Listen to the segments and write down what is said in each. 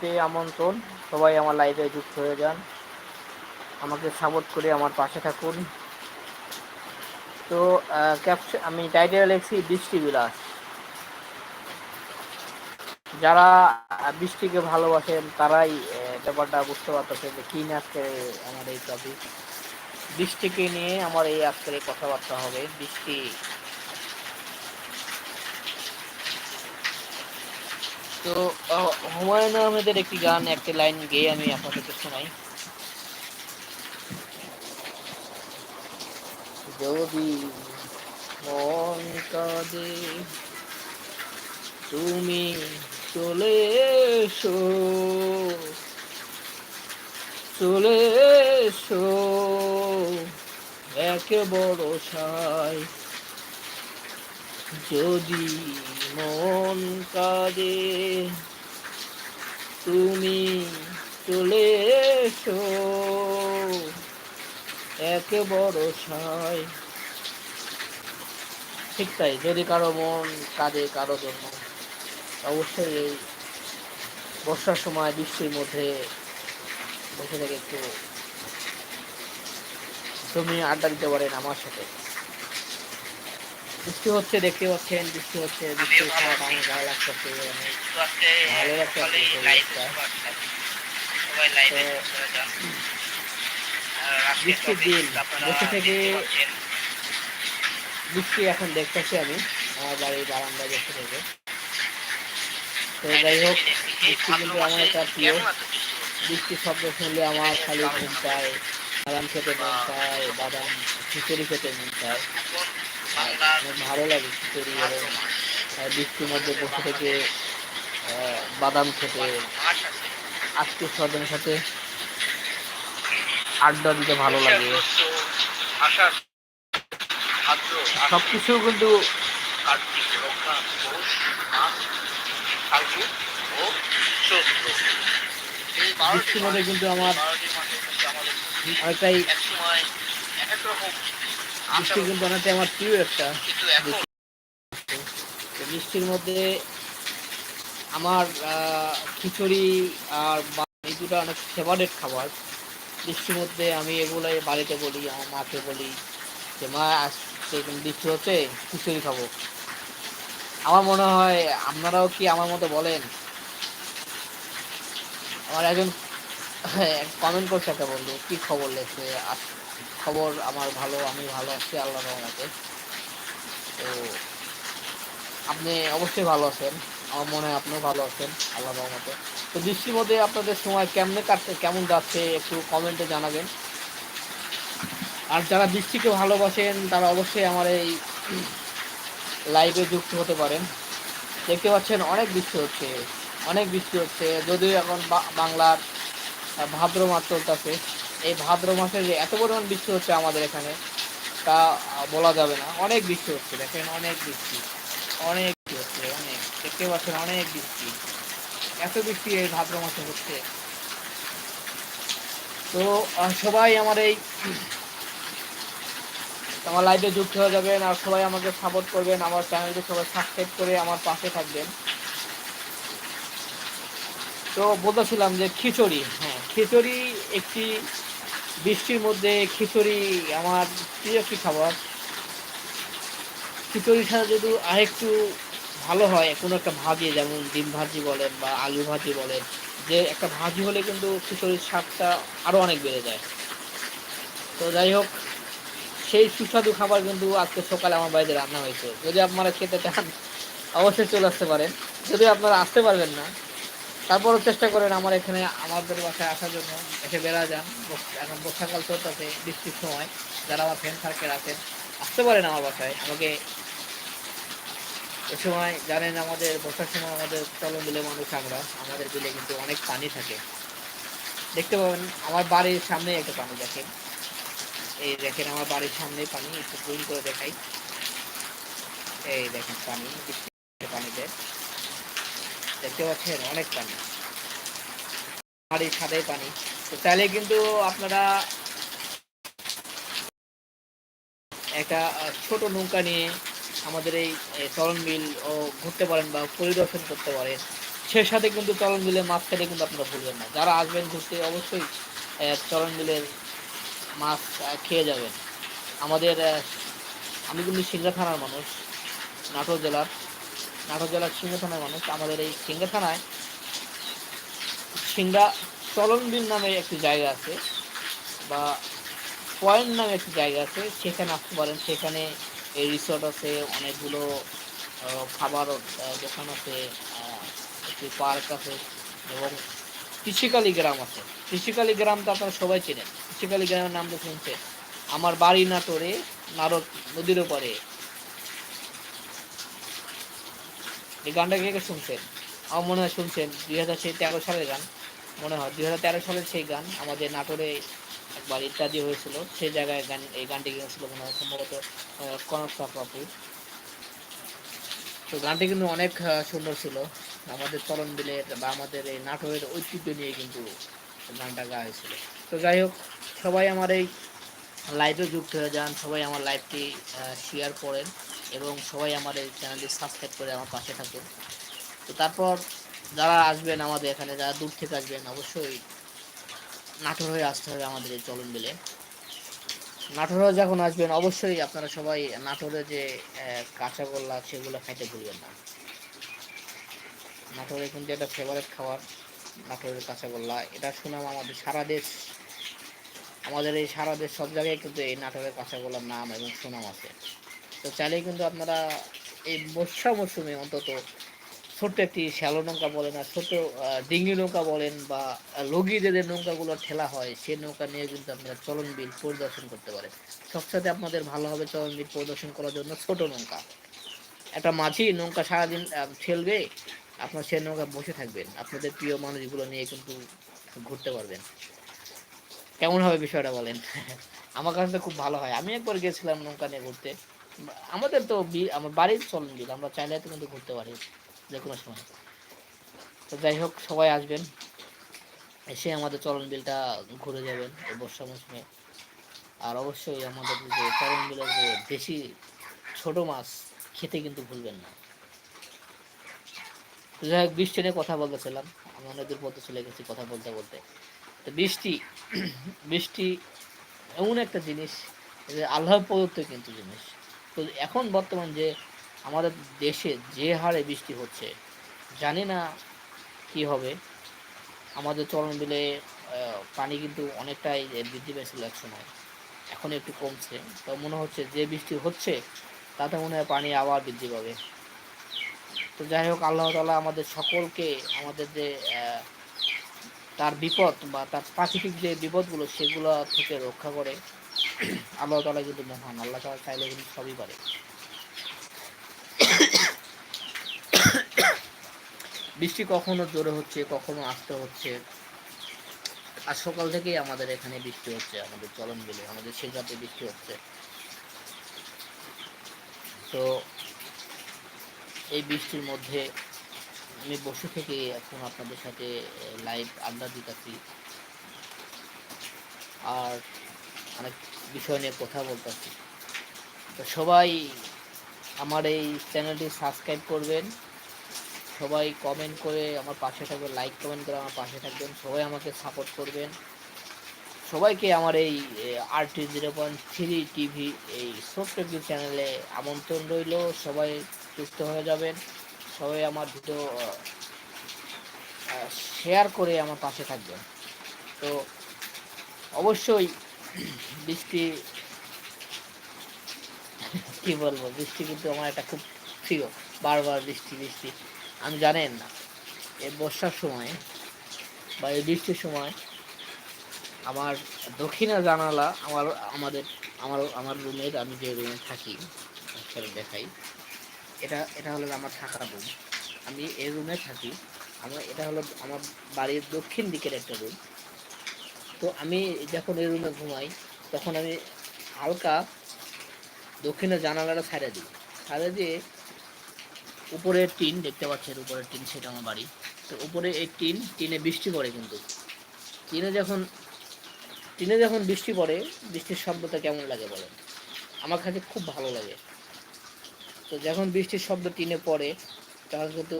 লাইভে আমন্ত্রণ। সবাই আমার লাইভে যুক্ত হয়ে যান। আমাকে সাপোর্ট করে আমার পাশে থাকুন। তো ক্যাপশন আমি টাইটেল লিখছি বৃষ্টি বিলাস। যারা বৃষ্টিকে ভালোবাসেন, তারাই ব্যাপারটা বুঝতে পারতেছে যে কি আজকে আমার এই টপিক বৃষ্টিকে নিয়ে আমার এই আজকের এই কথাবার্তা হবে। বৃষ্টি তো হুমায়ুন আহমেদের একটি গান, একটি লাইন গেয়ে আমি আপনাদেরকে শোনাই। যদি মন কাঁদে, তুমি চলে এসো। চলে এসো। একে বড় সাই যদি মন কাঁদে। তুমি চলে এসো। একে বড় সাই ঠিক তাই, যদি কারও মন কাঁদে, কারও জন্য। অবশ্যই এই বর্ষার সময় বৃষ্টির মধ্যে বসে থেকে একটু তুমি আড্ডা দিতে পারেন আমার সাথে। বৃষ্টি হচ্ছে দেখতে পাচ্ছেন বৃষ্টি হচ্ছে বৃষ্টি ভালো লাগছে বৃষ্টির দিন, বসে থেকে বৃষ্টি এখন দেখতেছি আমি আমার বাড়ির বারান্দায় বসে থেকে। তো যাই হোক বৃষ্টি কিন্তু আমার একটা প্রিয়। বৃষ্টি বৃষ্টির শব্দ শুনলে আমার খালি ঘুম পায় বাদাম খেতে মন চায় বাদাম খিচুড়ি খেতে মন চায়। ভালো লাগে মাস। আহ, বৃষ্টির মধ্যে বসে থেকে বাদাম খেতে আত্মীয় স্বজনের সাথে আড্ডা দিতে ভালো লাগে আশ্বিন, সবকিছু কিন্তু বৃষ্টির মধ্যে কিন্তু আমার অনেকটাই কিন্তু অনেকটাই আমার প্রিয় একটা বৃষ্টির মধ্যে আমার খিচুড়ি আর এই দুটো অনেক ফেভারিট খাবার। বৃষ্টির মধ্যে আমি এগুলোই বাড়িতে বলি আমার মাকে বলি যে মা কিন্তু বৃষ্টি হচ্ছে খিচুড়ি খাব। আমার মনে হয় আপনারাও কি আমার মতো বলেন? আমার একজন কমেন্ট করছে একটা বন্ধু কি খবর লেখছে খবর আমার ভালো, আমি ভালো আছি আল্লাহ রহমতে। তো আপনি অবশ্যই ভালো আছেন, আমার মনে হয় আপনিও ভালো আছেন আল্লাহ রহমতে। তো বৃষ্টির মধ্যে আপনাদের সময় কেমনে কাটছে, কেমন যাচ্ছে, একটু কমেন্টে জানাবেন। আর যারা বৃষ্টিকে ভালোবাসেন, তারা অবশ্যই আমার এই লাইভে যুক্ত হতে পারেন। দেখতে পাচ্ছেন, অনেক বৃষ্টি হচ্ছে, অনেক বৃষ্টি হচ্ছে, যদিও এখন বাংলার ভাদ্র মাস চলতেছে। এই ভাদ্র মাসে যে এত পরিমাণ বৃষ্টি হচ্ছে আমাদের এখানে, তা বলা যাবে না। অনেক বৃষ্টি হচ্ছে, দেখেন, অনেক বৃষ্টি, অনেক হচ্ছে, অনেক, দেখতে পাচ্ছেন, অনেক বৃষ্টি। এত বৃষ্টি এই ভাদ্র মাসে হচ্ছে। তো সবাই আমার এই, আমার লাইভে যুক্ত হয়ে যাবেন, আর সবাই আমাকে সাপোর্ট করবেন, আমার চ্যানেলকে সবাই সাবস্ক্রাইব করে আমার পাশে থাকবেন। তো, বলতেছিলাম যে খিচুড়ি হ্যাঁ খিচুড়ি একটি বৃষ্টির মধ্যে খিচুড়ি আমার প্রিয় একটি খাবার। খিচুড়ির সাথে যদি আরেকটু ভালো হয়, কোনো একটা ভাজি, যেমন ডিম ভাজি বলেন বা আলু ভাজি বলেন, যে একটা ভাজি হলে কিন্তু খিচুড়ির স্বাদটা আরও অনেক বেড়ে যায়। তো যাই হোক, সেই সুস্বাদু খাবার কিন্তু আজকে সকালে আমার বাড়িতে রান্না হয়েছে। যদি আপনারা খেতে চান, অবশ্যই চলে আসতে পারেন। যদি আপনারা আসতে পারবেন না তারপরও চেষ্টা করেন আমার এখানে, আমাদের বাসায় আসার জন্য এসে বেড়া যান। এখন বর্ষাকাল চলতেছে বৃষ্টির সময়, যারা আমার ফ্রেন্ড সার্কেল আছেন, আসতে পারেন আমার বাসায়। আমাকে এ সময় জানেন আমাদের, বর্ষার সময় আমাদের চলন বিলে মানুষ আমরা। আমাদের বিলে কিন্তু অনেক পানি থাকে। দেখতে পাবেন, আমার বাড়ির সামনে একটা পানি দেখেন। এই দেখেন আমার বাড়ির সামনেই পানি, একটু জুম করে দেখাই। এই দেখেন পানি, বৃষ্টির পানিতে দেখতে পাচ্ছেন, অনেক পানি। ছাদে পানি। তো চাইলে কিন্তু আপনারা একটা ছোট নৌকা নিয়ে আমাদের এই চরণ বিল ও ঘুরতে পারেন বা পরিদর্শন করতে পারেন সে সাথে কিন্তু চলন বিলের মাছ খেতে কিন্তু আপনারা ভুলবেন না। যারা আসবেন ঘুরতে, অবশ্যই চলন বিলের মাছ খেয়ে যাবেন। আমাদের আমি কিন্তু সিংড়া থানার মানুষ, নাটোর জেলার। নাটোর জেলার সিংড়া থানার মানুষ। আমাদের এই সিংড়া থানায় সিংড়া চলন বিল নামে একটি জায়গা আছে, বা পয়েন্ট নামে একটি জায়গা আছে। সেখানে আসতে পারেন সেখানে এই রিসোর্ট আছে, অনেকগুলো খাবার দোকান আছে একটি পার্ক আছে এবং কৃষিকালী গ্রাম আছে। কৃষিকালী গ্রাম তো আপনারা সবাই চেনেন। কৃষিকালী গ্রামের নাম তো শুনছেন। আমার বাড়ি নাটোরে নারদ নদীর ওপারে। এই গানটা কে শুনছেন? আমার মনে হয় শুনছেন দুই হাজার সেই তেরো সালের গান। মনে হয় দুই হাজার তেরো সালের সেই গান আমাদের নাটোরে একবার ইত্যাদি হয়েছিল। সেই জায়গায় গান, এই গানটি গেছিল মনে হয় সম্ভবত কনক কাপু তো গানটি কিন্তু অনেক সুন্দর ছিল। আমাদের চলন বিলের বা আমাদের এই নাটোরের ঐতিহ্য নিয়ে কিন্তু গানটা গাওয়া হয়েছিল। তো যাই হোক, সবাই আমার এই লাইভে যুক্ত হয়ে যান। সবাই আমার লাইভটি শেয়ার করেন। এবং সবাই আমার এই চ্যানেলটি সাবস্ক্রাইব করে আমার পাশে থাকুন। তো তারপর যারা আসবেন আমাদের এখানে, যারা দূর থেকে আসবেন, অবশ্যই নাটোর হয়ে আসতে হবে আমাদের এই চলন বিলে নাটোরে যখন আসবেন, অবশ্যই আপনারা সবাই নাটোরে যে কাঁচাগোল্লা সেগুলো খাইতে ভুলবেন না। নাটোরে কিন্তু এটা ফেভারিট খাবার, নাটোরের কাঁচাগোল্লা। এটা সুনাম আমাদের সারা দেশ, আমাদের এই সারা দেশ, সব জায়গায় কিন্তু এই নাটোরের কাঁচাগোল্লার নাম এবং সুনাম আছে। তো চাইলেই কিন্তু আপনারা এই বর্ষা মৌসুমে অন্তত ছোট্ট একটি শ্যালো নৌকা বলেন আর ছোট ডিঙ্গি নৌকা বলেন বা আহ, লগি যে নৌকাগুলো ঠেলা হয় সেই নৌকা নিয়ে কিন্তু আপনারা চলন বিল পরিদর্শন করতে পারেন। সবসাথে আপনাদের ভালোভাবে চলন বিল পরিদর্শন করার জন্য ছোট নৌকা। একটা মাঝি নৌকা সারাদিন ঠেলবে আপনার সেই নৌকা বসে থাকবেন। আপনাদের প্রিয় মানুষগুলো নিয়ে কিন্তু ঘুরতে পারবেন। কেমন হবে বিষয়টা বলেন? আমার কাছে খুব ভালো হয়। আমি একবার গেছিলাম নৌকা নিয়ে ঘুরতে। আমাদের তো আমার বাড়ির চলন বিল আমরা চাইলে তো কিন্তু ঘুরতে পারি যে কোনো সময়। তো যাই হোক, সবাই আসবেন, এসে আমাদের চলন বিলটা ঘুরে যাবেন এই বর্ষা মৌসুমে। আর অবশ্যই আমাদের যে চলন বিলের যে বেশি ছোট মাছ, খেতে কিন্তু ভুলবেন না। যাই হোক, বৃষ্টি নিয়ে কথা বলতেছিলাম, আমি অনেক দূর পথে চলে গেছি কথা বলতে বলতে। তো বৃষ্টি বৃষ্টি এমন একটা জিনিস যে আল্লাহ প্রদত্ত কিন্তু জিনিস। তো এখন বর্তমান যে আমাদের দেশে যে হারে বৃষ্টি হচ্ছে, জানি না কি হবে। আমাদের চলন বিলে পানি কিন্তু অনেকটাই বৃদ্ধি পেয়েছিল এক সময়। এখন একটু কমছে। তো মনে হচ্ছে যে বৃষ্টি হচ্ছে, তাতে মনে হয় পানি আবার বৃদ্ধি পাবে। তো যাই হোক, আল্লাহ তালা আমাদের সকলকে আমাদের যে তার বিপদ বা তার প্রাকৃতিক যে বিপদগুলো, সেগুলো থেকে রক্ষা করে। আল্লাহ তালা কিন্তু মহান, আল্লাহ তালা চাইলে কিন্তু সবই পারে। বৃষ্টি কখনো জোরে হচ্ছে, কখনো আস্তে হচ্ছে। আর সকাল থেকেই আমাদের এখানে বৃষ্টি হচ্ছে, আমাদের চলন বিলে আমাদের শেখাতে বৃষ্টি হচ্ছে। তো এই বৃষ্টির মধ্যে আমি বসে থেকে এখন আপনাদের সাথে লাইভ আড্ডা দিতেছি। আর অনেক বিষয় নিয়ে কথা বলতেছি। তো সবাই আমার এই চ্যানেলটি সাবস্ক্রাইব করবেন। সবাই কমেন্ট করে আমার পাশে থাকবেন লাইক কমেন্ট করে আমার পাশে থাকবেন, সবাই আমাকে সাপোর্ট করবেন। সবাইকে আমার এই R T zero point three TV এই ছোট্ট একটি চ্যানেলে আমন্ত্রণ রইল। সবাই সুস্থ হয়ে যাবেন। সবাই আমার ভিডিও শেয়ার করে আমার পাশে থাকবেন। তো অবশ্যই বৃষ্টি, কি বলব, বৃষ্টি কিন্তু আমার একটা খুব প্রিয়, বারবার বৃষ্টি বৃষ্টি। আমি জানেন না, এই বর্ষার সময় বা এই বৃষ্টির সময় আমার দক্ষিণা জানালা আমার, আমাদের, আমার আমার রুমের, আমি যে রুমে থাকি দেখাই, এটা এটা হলো আমার থাকার রুম। আমি এই রুমে থাকি, আমার, এটা হলো আমার বাড়ির দক্ষিণ দিকের একটা রুম। তো আমি যখন এই রুমে ঘুমাই, তখন আমি হালকা দক্ষিণের জানালাটা ছাড়া দিই। ছাড়া দিয়ে উপরের টিন দেখতে পাচ্ছেন, উপরের টিন সেটা আমার বাড়ি। তো উপরে এই টিন, টিনে বৃষ্টি পড়ে কিন্তু। টিনে যখন টিনে যখন বৃষ্টি পড়ে, বৃষ্টির শব্দটা কেমন লাগে বলেন? আমার কাছে খুব ভালো লাগে। তো যখন বৃষ্টির শব্দ টিনে পড়ে, তখন কিন্তু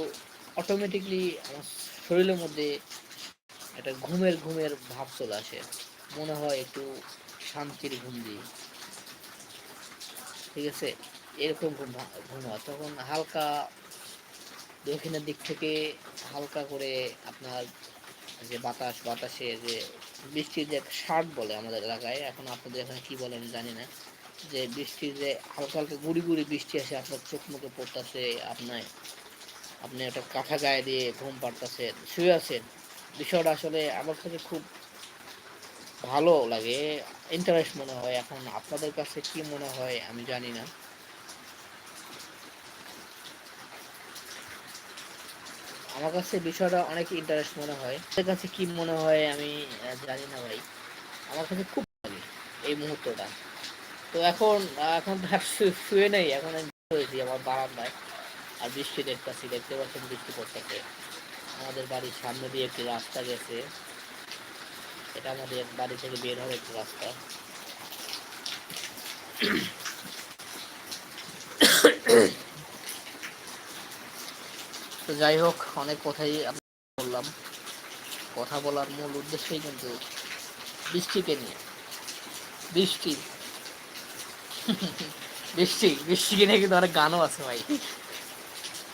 অটোমেটিকলি আমার শরীরের মধ্যে একটা ঘুমের ঘুমের ভাব চলে আসে। মনে হয় একটু শান্তির ঘুম দিই। ঠিক আছে? এরকম ঘুম ঘুম হয়। তখন হালকা দক্ষিণের দিক থেকে হালকা করে আপনার যে বাতাস, বাতাসে যে বৃষ্টির যে শার্ট বলে আমাদের এলাকায়, এখন আপনাদের এখানে কী বলে আমি জানি না, যে বৃষ্টির যে হালকা হালকা গুড়ি গুড়ি বৃষ্টি আসে, আপনার চোখ মুখে পড়তেছে, আপনার, আপনি একটা কাঁথা গায়ে দিয়ে ঘুম পাড়তেছেন, শুয়ে আছেন। বিষয়টা আসলে আমার কাছে খুব ভালো লাগে ইন্টারেস্ট মনে হয়। এখন আপনাদের কাছে কি মনে হয় আমি জানি না। আমার কাছে বিষয়টা অনেক ইন্টারেস্ট মনে হয়। আপনাদের কাছে কি মনে হয় আমি জানি না ভাই। আমার কাছে খুব লাগে এই মুহূর্তটা। তো এখন এখন শুয়ে নেই, এখন আমি হয়েছি আমার বারান্দায়। আর বৃষ্টি দেখতেছি, দেখতে পাচ্ছেন বৃষ্টি পড়তেছে। আমাদের বাড়ির সামনে দিয়ে একটি রাস্তা গেছে। এটা আমাদের বাড়ি থেকে বের হওয়ার একটি রাস্তা। তো যাই হোক, অনেক কথাই বললাম। কথা বলার মূল উদ্দেশ্যই কিন্তু বৃষ্টিকে নিয়ে। বৃষ্টি। বৃষ্টি, বৃষ্টিকে নিয়ে কিন্তু অনেক গানও আছে ভাই।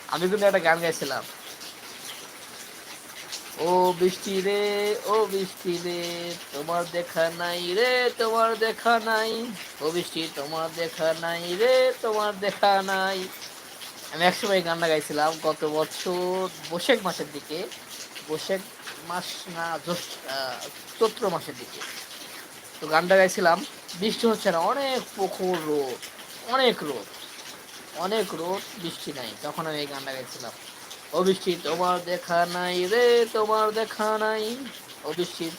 আমি কিন্তু একটা গান গাইছিলাম। ও বৃষ্টি রে, ও বৃষ্টি রে, তোমার দেখা নাই রে, তোমার দেখা নাই। ও বৃষ্টি, তোমার দেখা নাই রে, তোমার দেখা নাই। আমি একসময় গানটা গাইছিলাম, গত বছর বৈশাখ মাসের দিকে। বৈশাখ মাস না, জ্যৈষ্ঠ চৈত্র মাসের দিকে। তো গানটা গাইছিলাম, বৃষ্টি হচ্ছে না, অনেক পুকুর রোদ, অনেক রোদ অনেক রোদ, বৃষ্টি নাই। তখন আমি এই গানটা গাইছিলাম। ও তোমার দেখা নাই রে, তোমার দেখা নাই। ও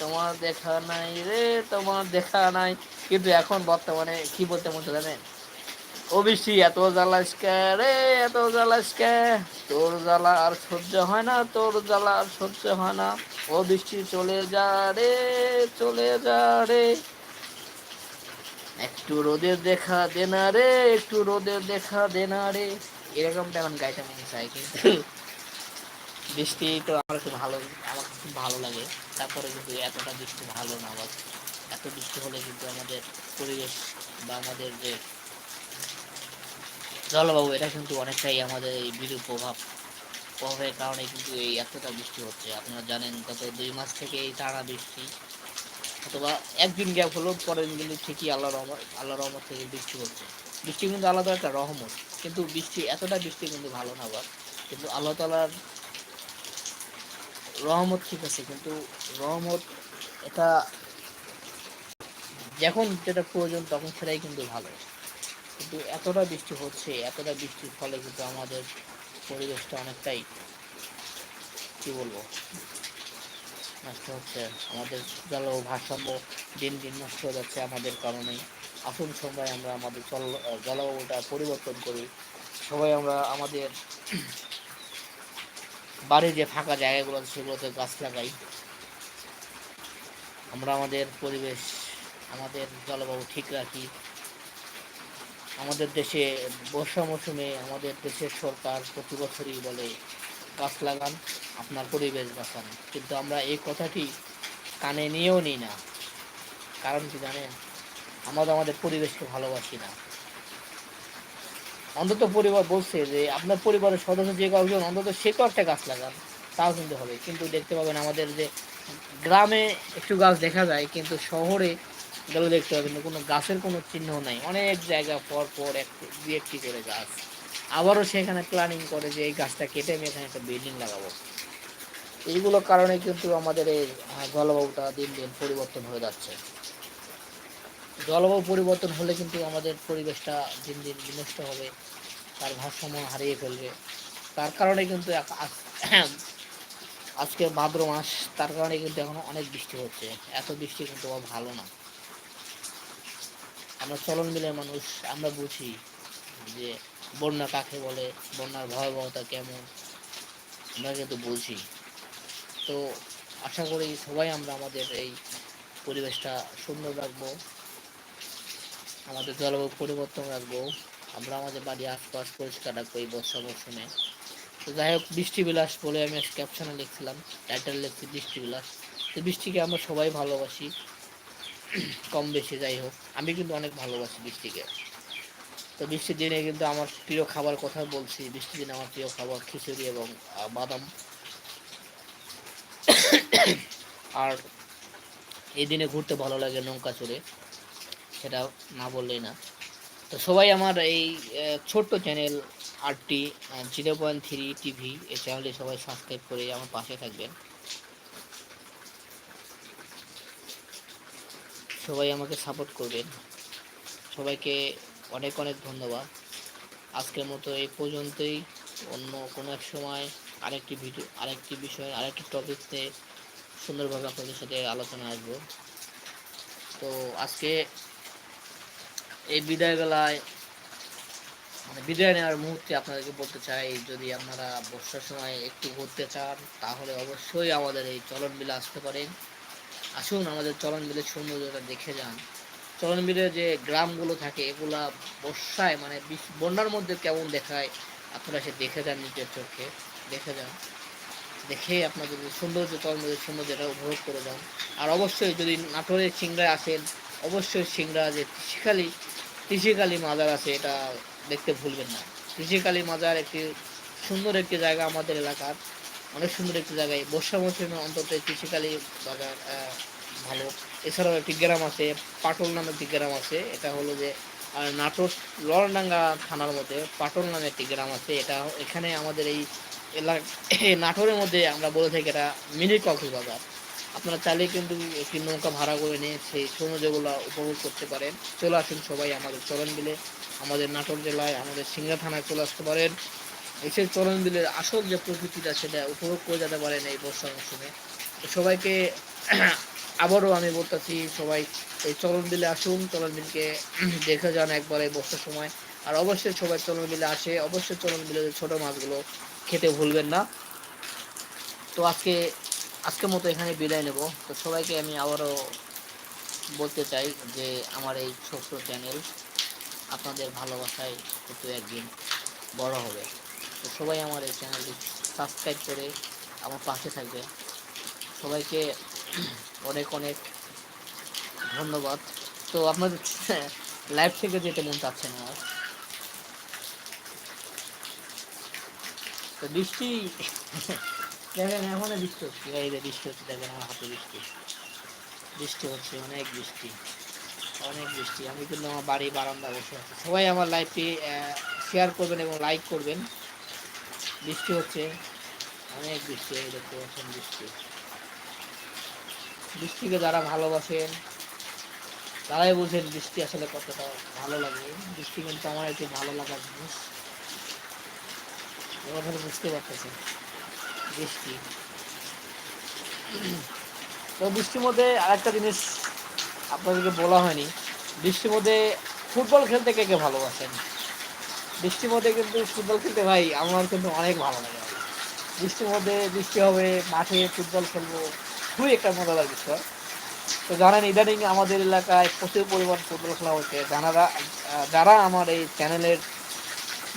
তোমার দেখা নাই রে, তোমার দেখা নাই। কিন্তু এখন বর্তমানে কি বলতে মনে জানেন? ও এত জ্বালাস কে রে, এত জ্বালাস কে তোর জ্বালা আর সহ্য হয় না, তোর জ্বালা আর সহ্য হয় না। ও চলে যা রে, চলে যা রে। একটু রোদের দেখা দে না রে, একটু রোদের দেখা দে না রে। এরকমটা এখন গাইতে মনে চাই কিন্তু বৃষ্টি তো আমার খুব ভালো, আমার খুব ভালো লাগে। তারপরে কিন্তু এতটা বৃষ্টি ভালো না, আবার এত বৃষ্টি হলে কিন্তু আমাদের পরিবেশ বা আমাদের যে জলবায়ু, এটা কিন্তু অনেকটাই আমাদের এই বিরূপ প্রভাব, প্রভাবের কারণে কিন্তু এই এতটা বৃষ্টি হচ্ছে। আপনারা জানেন, গত দুই মাস থেকে এই টানা বৃষ্টি, অথবা একদিন গ্যাপ হলো, পরের কিন্তু ঠিকই আল্লাহ রহমত আল্লাহ রহমত থেকে বৃষ্টি হচ্ছে। বৃষ্টি কিন্তু আলাদা একটা রহমত, কিন্তু বৃষ্টি, এতটা বৃষ্টি কিন্তু ভালো না, আবার। কিন্তু আল্লাহ তালার রহমত ঠিক আছে, কিন্তু রহমত এটা যখন যেটা প্রয়োজন তখন সেটাই কিন্তু ভালো। কিন্তু এতটা বৃষ্টি হচ্ছে, এতটা বৃষ্টির ফলে কিন্তু আমাদের পরিবেশটা অনেকটাই কি বলব, নষ্ট হচ্ছে। আমাদের জলবায়ু ভারসাম্য দিন দিন নষ্ট হয়ে যাচ্ছে আমাদের কারণেই আসুন সবাই আমরা আমাদের জল, জলবায়ুটা পরিবর্তন করি। সবাই আমরা আমাদের বাড়ির যে ফাঁকা জায়গাগুলো আছে সেগুলোতে গাছ লাগাই। আমরা আমাদের পরিবেশ, আমাদের জলবায়ু ঠিক রাখি। আমাদের দেশে বর্ষা মৌসুমে আমাদের দেশের সরকার প্রতি বছরই বলে, গাছ লাগান, আপনার পরিবেশ বাঁচান। কিন্তু আমরা এই কথাটি কানে নিয়েও নিই না। কারণ কি জানেন? আমরা আমাদের পরিবেশকে ভালোবাসি না। অন্তত পরিবার বলছে যে, আপনার পরিবারের সদস্য যে কয়েকজন, অন্তত সে কয়েকটা গাছ লাগান। তাও কিন্তু হবে। কিন্তু দেখতে পাবেন আমাদের যে গ্রামে একটু গাছ দেখা যায়, কিন্তু শহরে গেলে দেখতে পাবেন কোনো গাছের কোনো চিহ্ন নাই। অনেক জায়গা পর পর একটি দু একটি করে গাছ। আবারও সেখানে প্ল্যানিং করে যে এই গাছটা কেটে আমি এখানে একটা বিল্ডিং লাগাবো। এইগুলোর কারণে কিন্তু আমাদের এই জলবায়ুটা দিন দিন পরিবর্তন হয়ে যাচ্ছে। জলবায়ু পরিবর্তন হলে কিন্তু আমাদের পরিবেশটা দিন দিন বিনষ্ট হবে, তার ভারসাম্য হারিয়ে ফেলবে। তার কারণে কিন্তু আজকে ভাদ্র মাস, তার কারণে কিন্তু এখন অনেক বৃষ্টি হচ্ছে। এত বৃষ্টি কিন্তু ভালো না। আমরা চলন মিলের মানুষ, আমরা বুঝি যে বন্যা কাকে বলে, বন্যার ভয়াবহতা কেমন, আমরা কিন্তু বুঝি। তো আশা করি সবাই আমরা আমাদের এই পরিবেশটা সুন্দর রাখব। আমাদের জলবায়ু পরিবর্তন রাখব। আমরা আমাদের বাড়ি আশপাশ পরিষ্কার রাখব এই বর্ষা মৌসুমে। তো যাই হোক বৃষ্টি বিলাস বলে আমি ক্যাপশনে লিখছিলাম টাইটেল লিখছি বৃষ্টি বিলাস তো বৃষ্টিকে আমরা সবাই ভালোবাসি, কম বেশি যাই হোক, আমি কিন্তু অনেক ভালোবাসি বৃষ্টিকে। তো বৃষ্টির দিনে কিন্তু আমার প্রিয় খাবার কথা বলছি, বৃষ্টির দিনে আমার প্রিয় খাবার খিচুড়ি এবং বাদাম। আর এই দিনে ঘুরতে ভালো লাগে নৌকা চড়ে। সেটা না বললেই না। তো সবাই আমার এই ছোট্ট channel R T zero point three TV এই চ্যানেলটি সবাই সাবস্ক্রাইব করে আমার পাশে থাকবেন। সবাই আমাকে সাপোর্ট করবেন। সবাইকে অনেক অনেক ধন্যবাদ। আজকের মতো এই পর্যন্তই। অন্য কোনো এক সময় আরেকটি ভিডিও, আরেকটি বিষয়, আরেকটি টপিক সুন্দরভাবে আপনাদের সাথে আলোচনা আসব। তো আজকে এই বিদায় বেলায় মানে বিদায় নেওয়ার মুহূর্তে আপনাদেরকে বলতে চাই, যদি আপনারা বর্ষার সময় একটু ঘুরতে চান, তাহলে অবশ্যই আমাদের এই চলন বিলে আসতে পারেন। আসুন আমাদের চলন বিলের সৌন্দর্যটা দেখে যান। চলন বিলে যে গ্রামগুলো থাকে, এগুলা বর্ষায় মানে বন্যার মধ্যে কেমন দেখায়, আপনারা সে দেখে যান নিজের চোখে, দেখে যান। দেখে আপনাদের সৌন্দর্য বিলের সৌন্দর্যটা উপভোগ করে যান। আর অবশ্যই যদি নাটোরের সিংড়ায় আসেন অবশ্যই সিংড়া যে কৃষিকালী কৃষিকালী মাজার আছে, এটা দেখতে ভুলবেন না। কৃষিকালী মাজার একটি সুন্দর একটি জায়গা আমাদের এলাকার। অনেক সুন্দর একটি জায়গায় বর্ষা মৌসুমে অন্তত কৃষিকালী বাজার ভালো। এছাড়াও একটি গ্রাম আছে, পাটল নামে একটি গ্রাম আছে। এটা হলো যে নাটোর লরডাঙ্গা থানার মধ্যে পাটল নামে একটি গ্রাম আছে। এটা এখানে আমাদের এই এলাকা নাটোরের মধ্যে আমরা বলে থাকি এটা মিনি কক্সবাজার আপনারা চাইলে কিন্তু একটি নৌকা ভাড়া করে নিয়ে সেই সৌন্দর্যগুলো উপভোগ করতে পারেন। চলে আসুন সবাই আমাদের চলন বিলে আমাদের নাটোর জেলায়, আমাদের সিংড়া থানায় চলে আসতে পারেন। এসে চলন বিলের আসল যে প্রকৃতিটা সেটা উপভোগ করে যেতে পারেন এই বর্ষা মৌসুমে। সবাইকে আবারও আমি বলতেছি, সবাই এই চলন বিলে আসুন চলন বিলকে দেখে যান একবার এই বর্ষার সময়। আর অবশ্যই সবাই চলন বিলে আসে, অবশ্যই চলন বিলে ছোটো মাছগুলো খেতে ভুলবেন না। তো আজকে আজকের মতো এখানে বিদায় নেব। তো সবাইকে আমি আবারও বলতে চাই যে আমার এই ছোট্ট চ্যানেল আপনাদের ভালোবাসায় কিন্তু একদিন বড় হবে। তো সবাই আমার এই চ্যানেলটি সাবস্ক্রাইব করে আমার পাশে থাকবে। সবাইকে অনেক অনেক ধন্যবাদ। তো আপনাদের লাইভ থেকে যেতে মন চাচ্ছে না। আমার। তো বৃষ্টি দেখেন, এখন বৃষ্টি হচ্ছে। এই যে বৃষ্টি হচ্ছে, দেখেন আমার হাতে বৃষ্টি। বৃষ্টি হচ্ছে, অনেক বৃষ্টি অনেক বৃষ্টি। আমি কিন্তু আমার বাড়ি বারান্দা বসে আছি। সবাই আমার লাইভটি শেয়ার করবেন এবং লাইক করবেন। বৃষ্টি হচ্ছে, অনেক বৃষ্টি, এই দেখতে পাচ্ছেন বৃষ্টি। বৃষ্টিকে যারা ভালোবাসেন, তারাই বুঝেন বৃষ্টি আসলে কতটা ভালো লাগে। বৃষ্টি কিন্তু আমার একটি ভালো লাগার জিনিস। এবার বুঝতে পারতেছেন। বৃষ্টি। তো বৃষ্টির মধ্যে আরেকটা জিনিস আপনাদেরকে বলা হয়নি। বৃষ্টির মধ্যে ফুটবল খেলতে কে কে ভালোবাসেন? বৃষ্টির মধ্যে কিন্তু ফুটবল খেলতে ভাই আমার কিন্তু অনেক ভালো লাগে। বৃষ্টির মধ্যে বৃষ্টি হবে, মাঠে ফুটবল খেলব, খুবই একটা মজাদার বিষয়। তো জানেন, ইদানিং আমাদের এলাকায় প্রচুর পরিমাণ ফুটবল খেলা হচ্ছে। যারা যারা আমার এই চ্যানেলের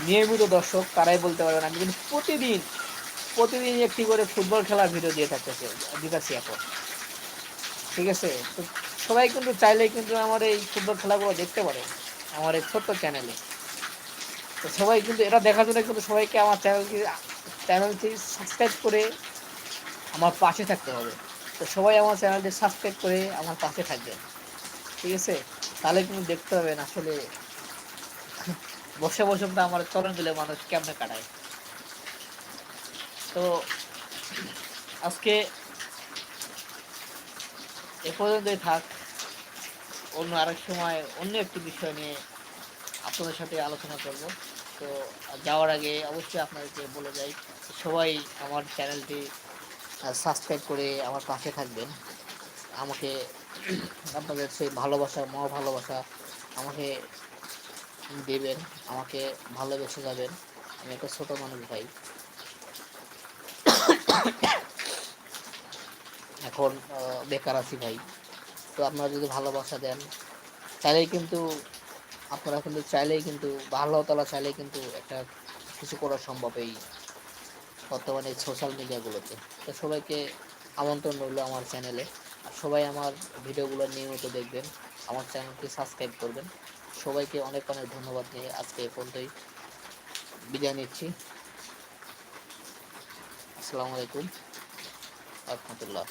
নিয়মিত দর্শক, তারাই বলতে পারবেন আমি কিন্তু প্রতিদিন প্রতিদিন একটি করে ফুটবল খেলার ভিডিও দিয়ে থাকতেছে দিতেছি এখন। ঠিক আছে? তো সবাই কিন্তু চাইলে কিন্তু আমার এই ফুটবল খেলাগুলো দেখতে পারে আমার এই ছোট্ট চ্যানেলে তো সবাই কিন্তু এটা দেখার জন্য কিন্তু সবাইকে আমার চ্যানেলকে চ্যানেলটি সাবস্ক্রাইব করে আমার পাশে থাকতে হবে। তো সবাই আমার চ্যানেলটি সাবস্ক্রাইব করে আমার পাশে থাকবেন। ঠিক আছে? তাহলে কিন্তু দেখতে পাবেন আসলে বসে বসে আমার চলন দিলে মানুষ কেমনে কাটায়। তো আজকে এ পর্যন্তই থাক। অন্য আরেক সময় অন্য একটি বিষয় নিয়ে আপনাদের সাথে আলোচনা করব। তো যাওয়ার আগে অবশ্যই আপনাদেরকে বলে যাই, সবাই আমার চ্যানেলটি সাবস্ক্রাইব করে আমার পাশে থাকবেন। আমাকে আপনাদের সেই ভালোবাসা মহা ভালোবাসা আমাকে দেবেন, আমাকে ভালোবেসে যাবেন। আমি একটা ছোট মানুষ ভাই। এখন বেকার আছি ভাই। তো আপনারা যদি ভালোবাসা দেন, চাইলেই কিন্তু আপনারা কিন্তু চাইলেই কিন্তু ভালো তলা চাইলেই কিন্তু একটা কিছু করা সম্ভব এই বর্তমানে সোশ্যাল মিডিয়াগুলোতে তো সবাইকে আমন্ত্রণ রইল আমার চ্যানেলে আর সবাই আমার ভিডিওগুলো নিয়মিত দেখবেন, আমার চ্যানেলটি সাবস্ক্রাইব করবেন। সবাইকে অনেক অনেক ধন্যবাদ দিয়ে আজকে এ পর্যন্তই বিদায় নিচ্ছি। আসসালামু আলাইকুম। রহমতুল্লাহ।